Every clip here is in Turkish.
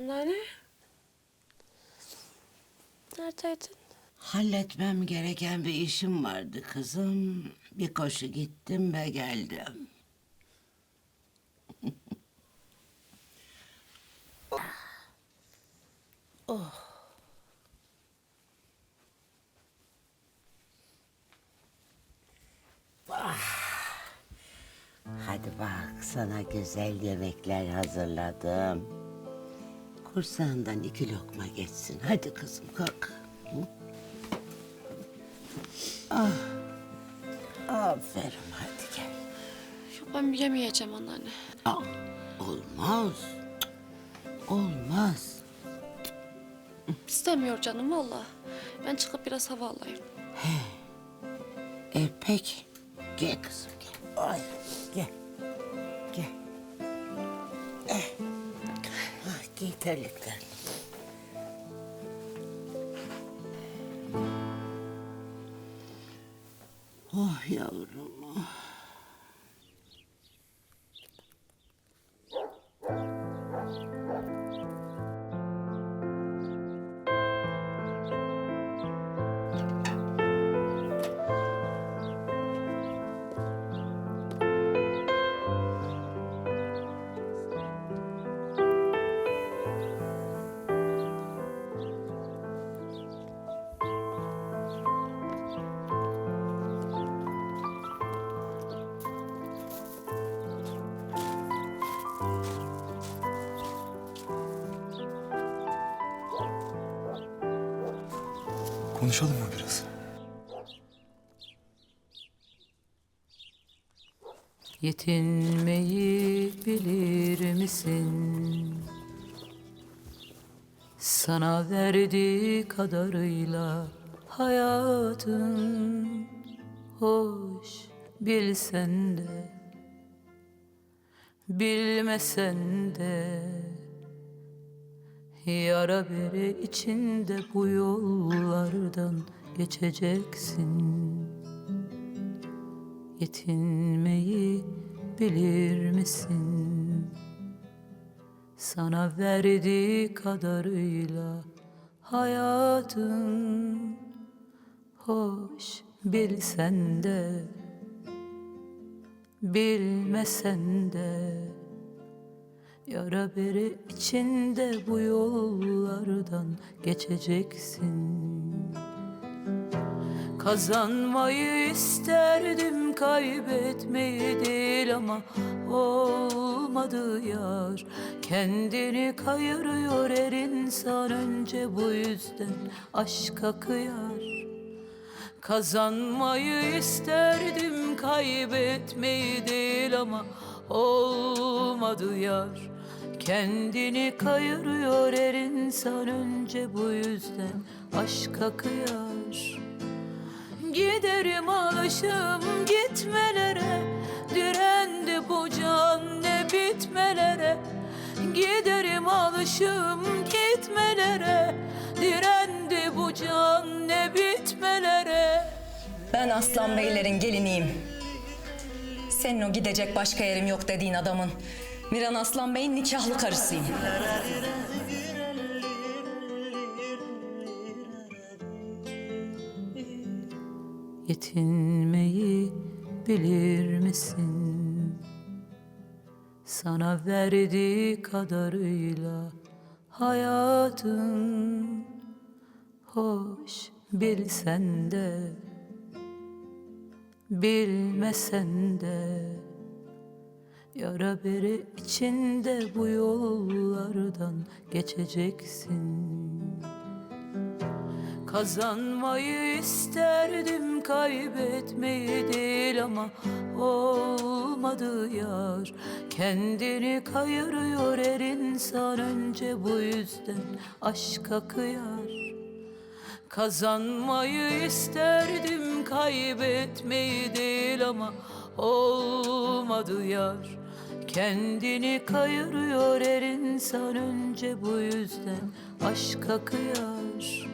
Anneanne. Neredeydin? Halletmem gereken bir işim vardı kızım. Bir koşu gittim ve geldim. oh. Ah. Hadi bak sana güzel yemekler hazırladım. Kursağından iki lokma geçsin. Hadi kızım kalk. Hı? Ah. Aferin hadi gel. Yok ben yemeyeceğim anneanne. Aa, olmaz. Olmaz. İstemiyor canım valla. Ben çıkıp biraz hava alayım. E peki. Gel kızım gel. Ay. Gel. Ah, Konuşalım mı biraz? Yetinmeyi bilir misin? Sana verdiği kadarıyla hayatın hoş bilsen de bilmesen de yara bere içinde bu yollardan geçeceksin. Yetinmeyi bilir misin? Sana verdiği kadarıyla hayatın hoş bilsen de bilmesen de Yara bere içinde bu yollardan geçeceksin. Kazanmayı isterdim kaybetmeyi değil ama olmadı yar. Kendini kayırıyor her insan önce bu yüzden aşka kıyar. Kazanmayı isterdim kaybetmeyi değil ama olmadı yar Kendini kayırıyor her insan önce bu yüzden aşka kıyar Giderim alışım gitmelere Direndi bu can ne bitmelere. Giderim alışım gitmelere Direndi bu can ne bitmelere. Ben Aslan Beylerin geliniyim. Senin o gidecek başka yerim yok dediğin adamın Miran Aslan Bey'in nikahlı karısıyım. Yetinmeyi bilir misin? Sana verdiği kadarıyla hayatın hoş bilsen de bilmesen de Yara bere içinde bu yollardan geçeceksin. Kazanmayı isterdim kaybetmeyi değil ama olmadı yar. Kendini kayırıyor her insan önce bu yüzden aşka kıyar. Kazanmayı isterdim kaybetmeyi değil ama olmadı yar Kendini kayırıyor her insan önce bu yüzden. Aşka kıyar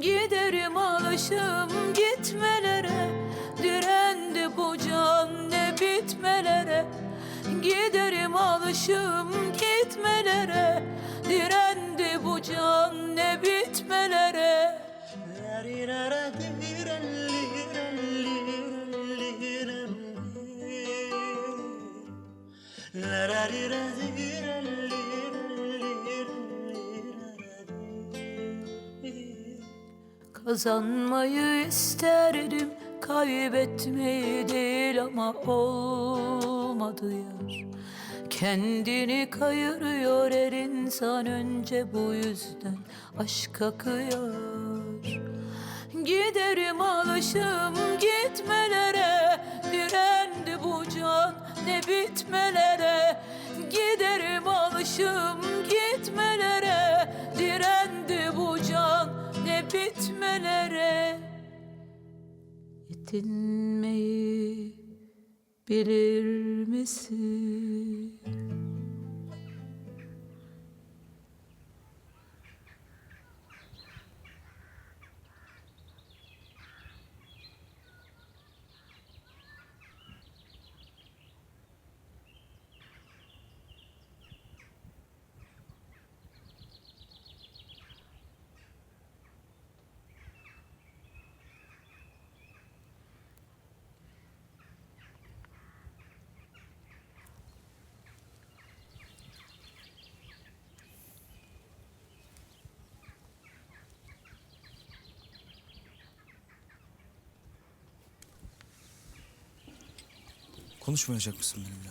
Giderim alışım gitmelere. Direndi bu can ne bitmelere. Giderim alışım gitmelere. Direndi bu can ne bitmelere Kazanmayı isterdim kaybetmeyi değil ama olmadı yar. Kendini kayırıyor her insan önce bu yüzden aşka kıyar. Giderim alışım gitmelere ne bitmelere Giderim alışım gitmelere Direndi bu can ne bitmelere Yetinmeyi bilir misin? Konuşmayacak mısın benimle?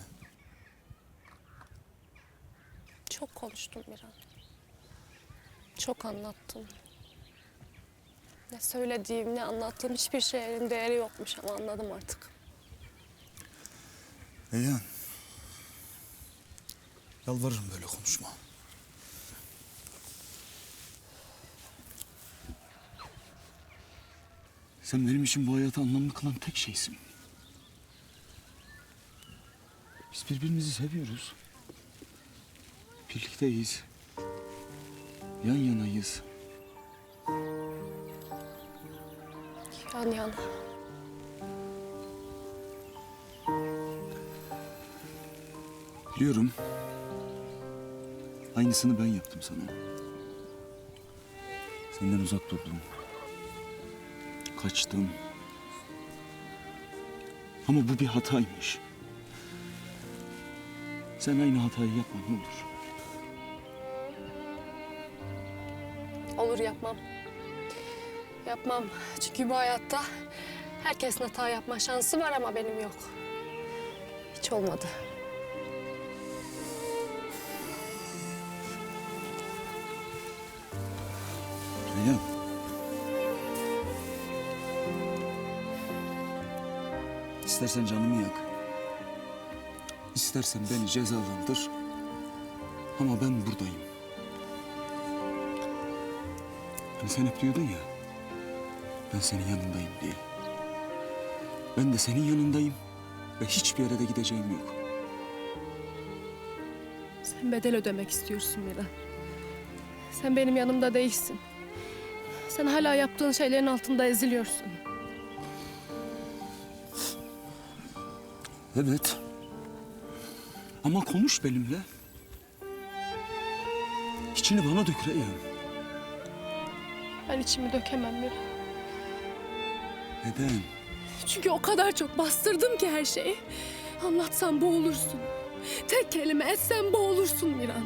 Çok konuştum Miran. Çok anlattım. Ne söylediğim, ne anlattığım hiçbir şeyin değeri yokmuş ama anladım artık. Reyhan. Yalvarırım böyle konuşma. Sen benim için bu hayatı anlamlı kılan tek şeysin. Biz birbirimizi seviyoruz. Birlikteyiz. Yan yanayız. Yan yana. Biliyorum. Aynısını ben yaptım sana. Senden uzak durdum. Kaçtım. Ama bu bir hataymış. Sen aynı hatayı yapma ne olur. Olur yapmam. Yapmam. Çünkü bu hayatta herkesin hata yapma şansı var ama benim yok. Hiç olmadı. Reyhan. İstersen canımı yak. İstersen beni cezalandır. Ama ben buradayım. Hani sen hep diyordun ya. Ben senin yanındayım diye. Ben de senin yanındayım. Ve hiçbir yere de gideceğim yok. Sen bedel ödemek istiyorsun Miran. Sen benim yanımda değilsin. Sen hala yaptığın şeylerin altında eziliyorsun. Evet. Ama konuş benimle. İçini bana dök Reyhan. Ben içimi dökemem Miran. Neden? Çünkü o kadar çok bastırdım ki her şeyi. Anlatsam boğulursun. Tek kelime etsem boğulursun Miran.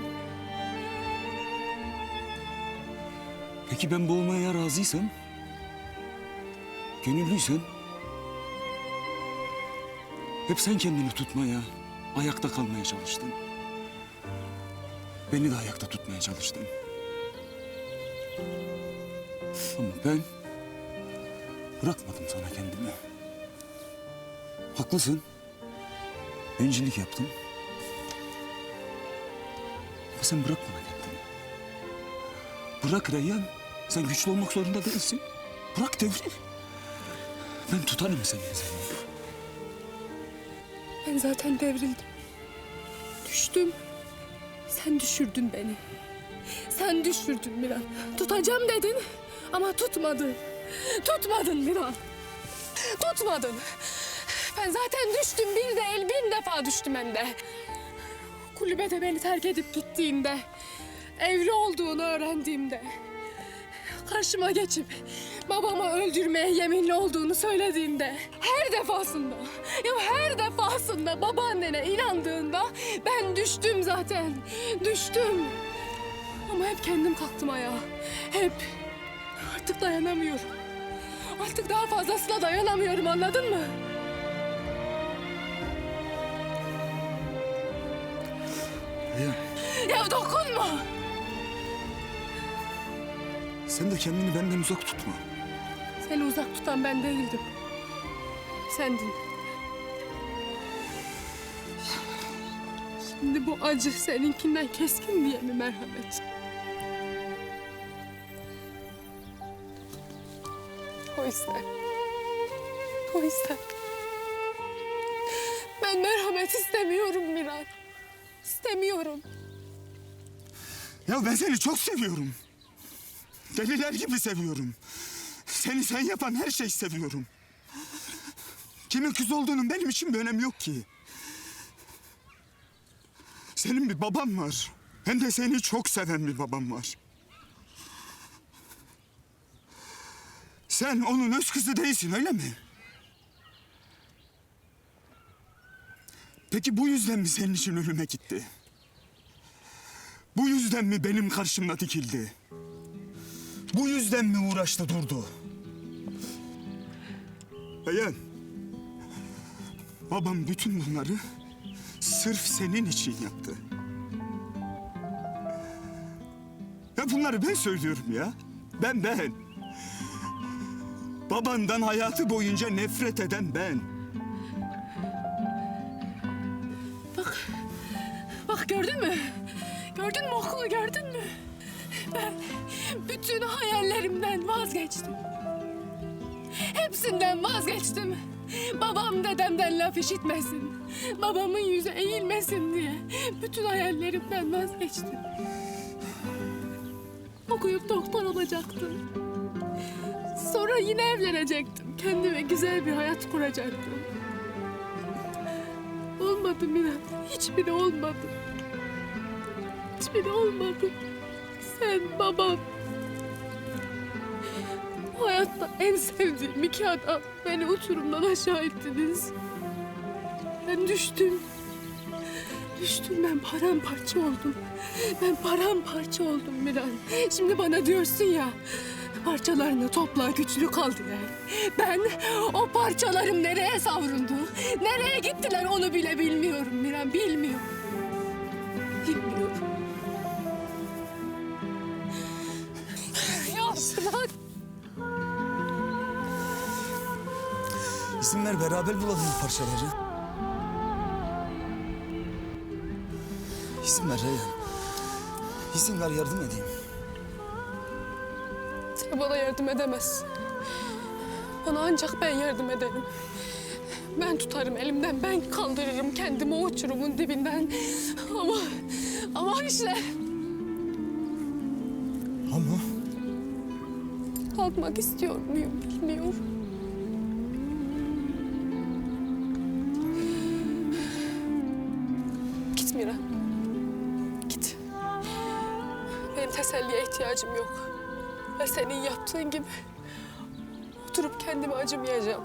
Peki ben boğulmaya razıysam? Gönüllüysen? Hep sen kendini tutmaya, ayakta kalmaya çalıştın. Beni de ayakta tutmaya çalıştın. Ama ben bırakmadım sana kendimi. Haklısın. Bencillik yaptım. Ama sen bırak bana kendini. Bırak Reyhan. Sen güçlü olmak zorunda değilsin. Bırak devril. Ben tutarım seni. seni. Ben zaten devrildim. Düştüm. Sen düşürdün beni. Sen düşürdün Miran. Tutacağım dedin ama tutmadın. Tutmadın Miran. Tutmadın. Ben zaten düştüm bir değil bin defa düştüm hem de. Kulübede beni terk edip gittiğinde, evli olduğunu öğrendiğimde, karşıma geçip babamı öldürmeye yeminli olduğunu söylediğinde, her defasında, ya her defasında babaannene inandığında ben düştüm zaten, düştüm. Ama hep kendim kalktım ayağa, hep. Artık dayanamıyorum. Artık daha fazlasına dayanamıyorum anladın mı? Reyhan Ya dokunma. sen de kendini benden uzak tutma. Seni uzak tutan ben değildim. Sendin. Şimdi bu acı seninkinden keskin diye mi merhamet? O yüzden. O yüzden. Ben merhamet istemiyorum Miran. İstemiyorum. Ya ben seni çok seviyorum. Deliler gibi seviyorum. Seni sen yapan her şeyi seviyorum. Kimin kız olduğunun benim için bir önemi yok ki. Senin bir baban var. Hem de seni çok seven bir babam var. Sen onun öz kızı değilsin öyle mi? Peki bu yüzden mi senin için ölüme gitti? Bu yüzden mi benim karşımda dikildi? Bu yüzden mi uğraştı durdu? Beyan. Babam bütün bunları sırf senin için yaptı. Ya bunları ben söylüyorum ya. Ben ben. Babandan hayatı boyunca nefret eden ben. Bak gördün mü? Gördün mü okulu gördün mü? Ben bütün hayallerimden vazgeçtim. Hepsinden vazgeçtim. Babam dedemden laf işitmesin. Babamın yüzü eğilmesin diye. Bütün hayallerimden vazgeçtim. Okuyup doktor olacaktım. Sonra yine evlenecektim. Kendime güzel bir hayat kuracaktım. Olmadı Miran. Hiçbiri olmadı. Hiçbiri olmadı. Sen babam. Hayatta en sevdiğim iki adam beni uçurumdan aşağı ettiniz. Ben düştüm. Düştüm ben paramparça oldum. Ben paramparça oldum Miran. Şimdi bana diyorsun ya parçalarını topla güçlü kal diye. Ben o parçalarım nereye savruldu? Nereye gittiler onu bile bilmiyorum Miran bilmiyorum. Bilmiyorum. Ya bırak. İzin ver beraber bulalım bu parçaları. İzin ver Reyhan. İzin ver yardım edeyim. Sen bana yardım edemezsin. Bana ancak ben yardım ederim. Ben tutarım elimden, ben kaldırırım kendimi o uçurumun dibinden. Ama, ama işte Ama kalkmak istiyor muyum bilmiyorum. İhtiyacım yok. Ve senin yaptığın gibi oturup kendime acımayacağım.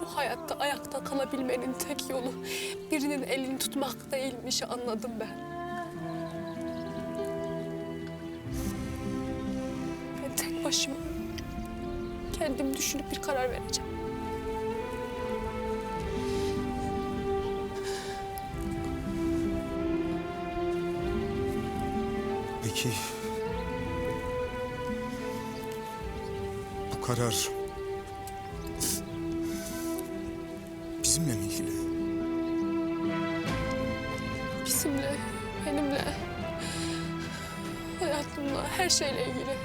Bu hayatta ayakta kalabilmenin tek yolu birinin elini tutmak değilmiş anladım ben. Ben tek başıma kendim düşünüp bir karar vereceğim. Peki bu karar bizimle mi ilgili? Bizimle, benimle, hayatımla, her şeyle ilgili.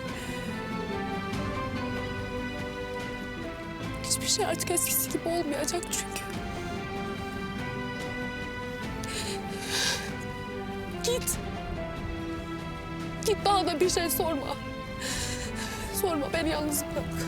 Hiçbir şey artık eskisi gibi olmayacak çünkü. Bir şey sorma. Sorma beni yalnız bırak.